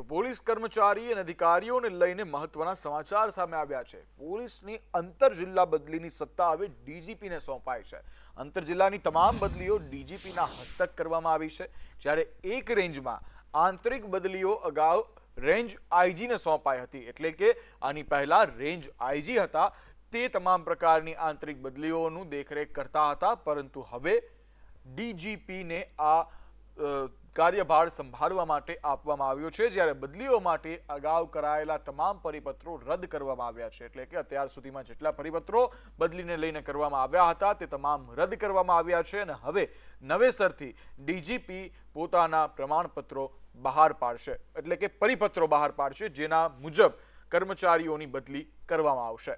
તો પોલીસ કર્મચારી અને અધિકારીઓને લઈને મહત્વના સમાચાર સામે આવ્યા છે. પોલીસની આંતર જિલ્લા બદલીની સત્તા હવે ડીજીપીને સોંપાઈ છે. આંતર જિલ્લાની તમામ બદલીઓ ડીજીપીના હસ્તક કરવામાં આવી છે. જ્યારે એક રેન્જમાં આંતરિક બદલીઓ અગાઉ રેન્જ આઈજીને સોંપાઈ હતી. એટલે કે આની પહેલા રેન્જ આઈજી હતા. તે તમામ પ્રકારની આંતરિક બદલીઓનું દેખરેખ કરતા હતા. પરંતુ હવે ડીજીપીને આ કાર્યભાર સંભાળવા માટે આપવામાં આવ્યો છે. જ્યારે બદલીઓ માટે અગાઉ કરાયેલા તમામ પરિપત્રો રદ કરવામાં આવ્યા છે. એટલે કે અત્યાર સુધીમાં જેટલા પરિપત્રો બદલીને લઈને કરવામાં આવ્યા હતા, તે તમામ રદ કરવામાં આવ્યા છે અને હવે નવેસરથી ડીજીપી પોતાના પ્રમાણપત્રો બહાર પાડશે. એટલે કે પરિપત્રો બહાર પાડશે, જેના મુજબ કર્મચારીઓની બદલી કરવામાં આવશે.